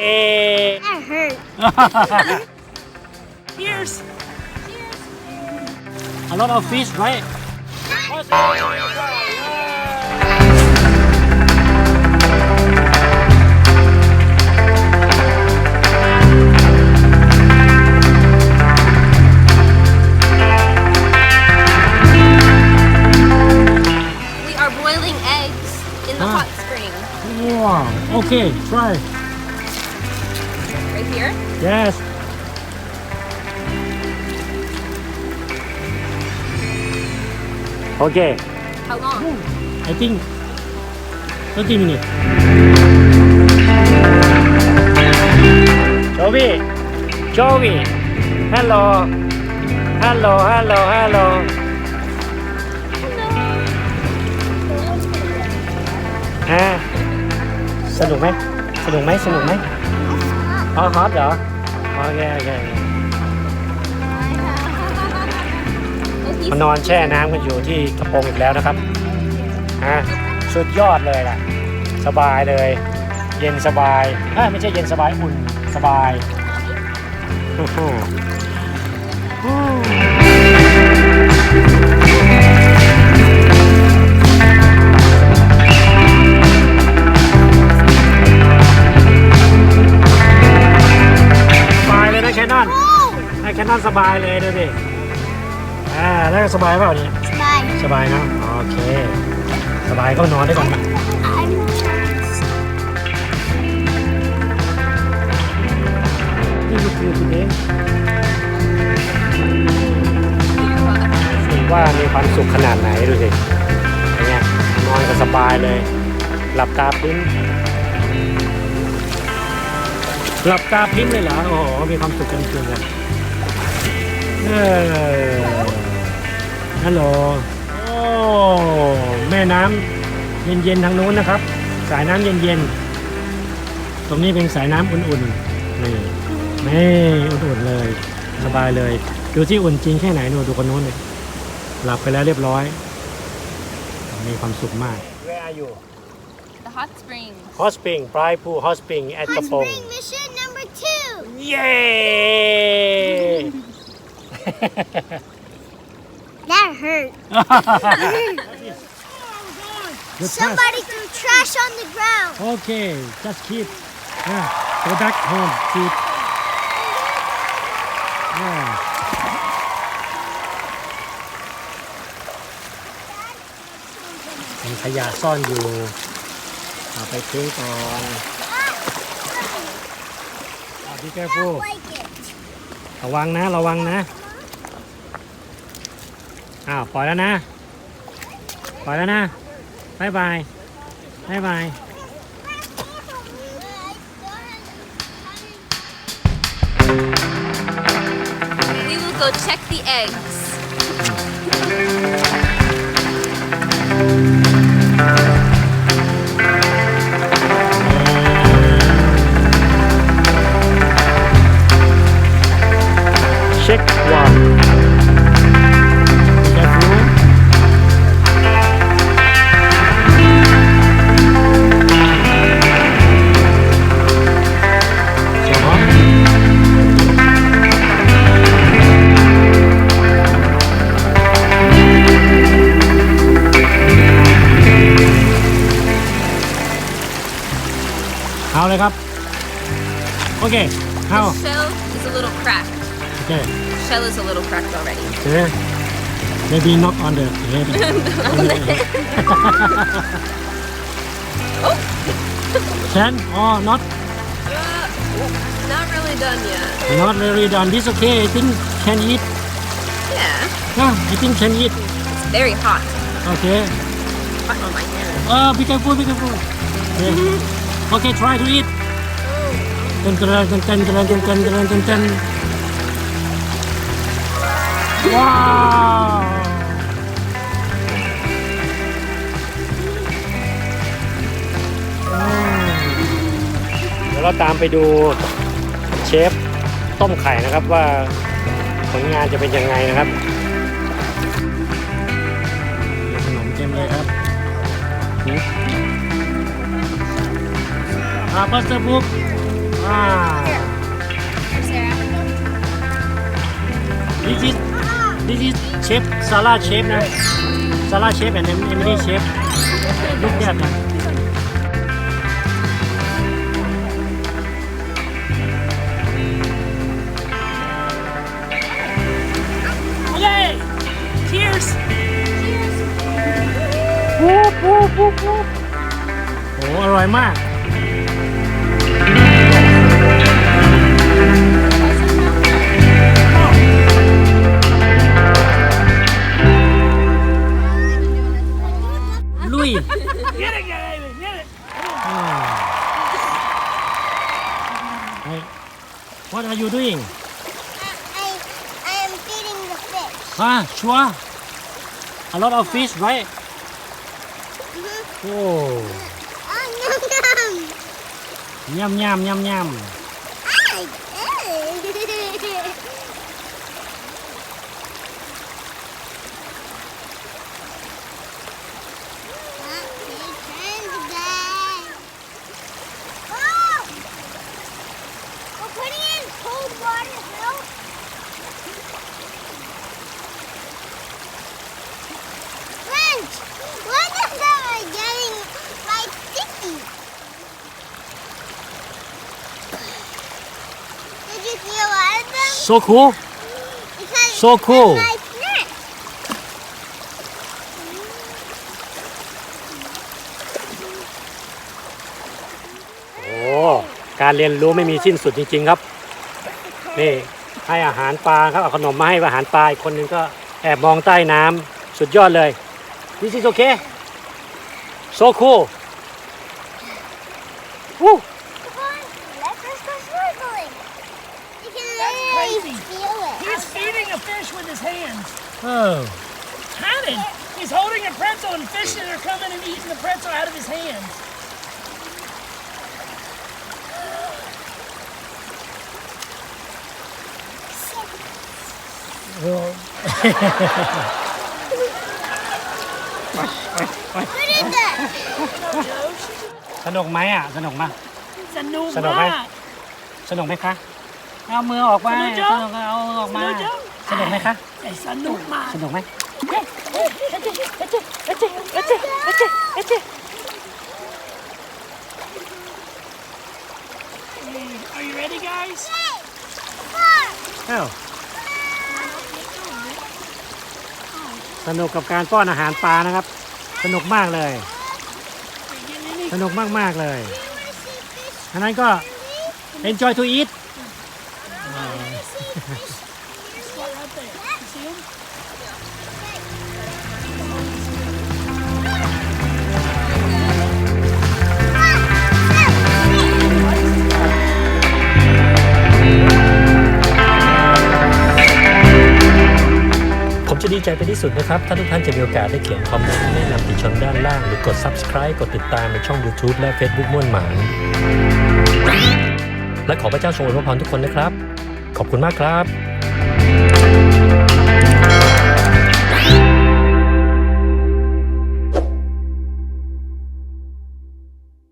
Hey. Eh. That hurt. Cheers. Cheers. A lot of fish, right? We are boiling eggs in the ah. hot spring. Wow. Okay, try. here? Yes. Okay. How long? I think 30 minutes. Joey, Joey, hello, hello, hello, hello. À, sân được mấy? Sân được mấy? Sân được mấy? อ๋อฮอตเหรอโอเคโอเคมานอนแช่น้ำกันอยู่ที่กระโปรงอีกแล้วนะครับฮะสุดยอดเลยล่ะ สบายเลย เย็นสบาย ไม่ใช่เย็นสบายอุ่นสบายแั่สบายเปล่าเนี่ยสบายสบายนะ โอเค สบายก็นอนได้ก่อนนะนี่กคือคุณเองว่ามีความสุขขนาดไหนดูสิเนี่ยนอนก็สบายเลย หลับตาพิ้นหลับตาพิ้นเลยเหรอ โอ้โหมีความสุขจริงๆเลยเออฮัลโหล โอ้ แม่น้ำเย็นๆทางนู้นนะครับ สายน้ำเย็นๆ ตรงนี้เป็นสายน้ำอุ่นๆนี่นี่อุ่นๆเลย สบายเลยดูที่อุ่นจริง แค่ไหนหนูดูคนนู้นเลย หลับไปแล้วเรียบร้อย มีความสุขมาก Where are you The hot spring Hot spring ปลายภู Hot spring at กระ n ง mission number two Yay That hurt. Somebody threw s trash on the ground. Okay, just keep. Yeah, go back home. Keep. Yeah. m ีขยะซ่อนอยู่เอาไปทิ้งก่อนอี่แก้วผู้ระวังนะ ระวังนะอ้าวปล่อยแล้วนะปล่อยแล้วนะบายบายบายบาย We will go check the eggs. Okay, how? The shell is a little cracked. Okay. The shell is a little cracked already. Yeah. Maybe not on the head. on the head. oh! or oh, not? Uh, not really done yet. Not really done. This okay. I think can eat. Yeah. Yeah, I think can eat. It's very hot. Okay. Hot on my hand. Oh, uh, be careful, be careful. Okay. Mm-hmm. okay, try to eat. ตันตันตันตันตันตันตันตันตันตันว้าว เดี๋ยวเราตามไปดูเชฟต้มไข่นะครับว่า ผลงานจะเป็นยังไงนะครับขนมเต็มเลยครับอาปัสบุ๊กนี่คือนี่คือเชฟซาลาเชฟนะซาลาเชฟแอนด์เอมิลี่เชฟลูกแยกนะเย้ cheers วูบว๊บวูบวูบโอ้อร่อยมาก What are you doing? I, I am feeding the fish. Ah, sure. A lot of fish, right? Mm -hmm. Oh. Oh, yum yum. Yum yum yum yum. I did. So cool. So cool. โอ้การเรียนรู้ไม่มีสิ้นสุดจริงๆครับนี่ให้อาหารปลาครับเอาขนมมาให้อาหารปลาอีกคนนึงก็แอบมองใต้น้ำสุดยอดเลย This is okay so cool Woo! Crazy. He's feeding a fish with his hands. Oh. How did? He's holding a pretzel and fishes are coming and eating the pretzel out of his hands. Rồi. สนุกไหมอ่ะ สนุกมากสนุกสนุกไหมมากสนุกไหมคะเอามือออกมาสนุกจังเอามือออกมาสนุกไหมคะแต่สนุกมากสนุกไหม Are you ready guys อ้าวสนุกกับการป้อนอาหารปลานะครับ สนุกมากเลย สนุกมาก ๆ เลยอันนั้นก็ enjoy to eat ใจไปที่สุดนะครับ ถ้าทุกท่านจะมีโอกาส ได้เขียนคอมเมนต์แนะนำติชมด้านล่างหรือกด subscribe กดติดตามในช่อง YouTube และ Facebook ม่วนหมานและขอพระเจ้าทรงอวยพรทุกคนนะครับ ขอบคุณมากครับ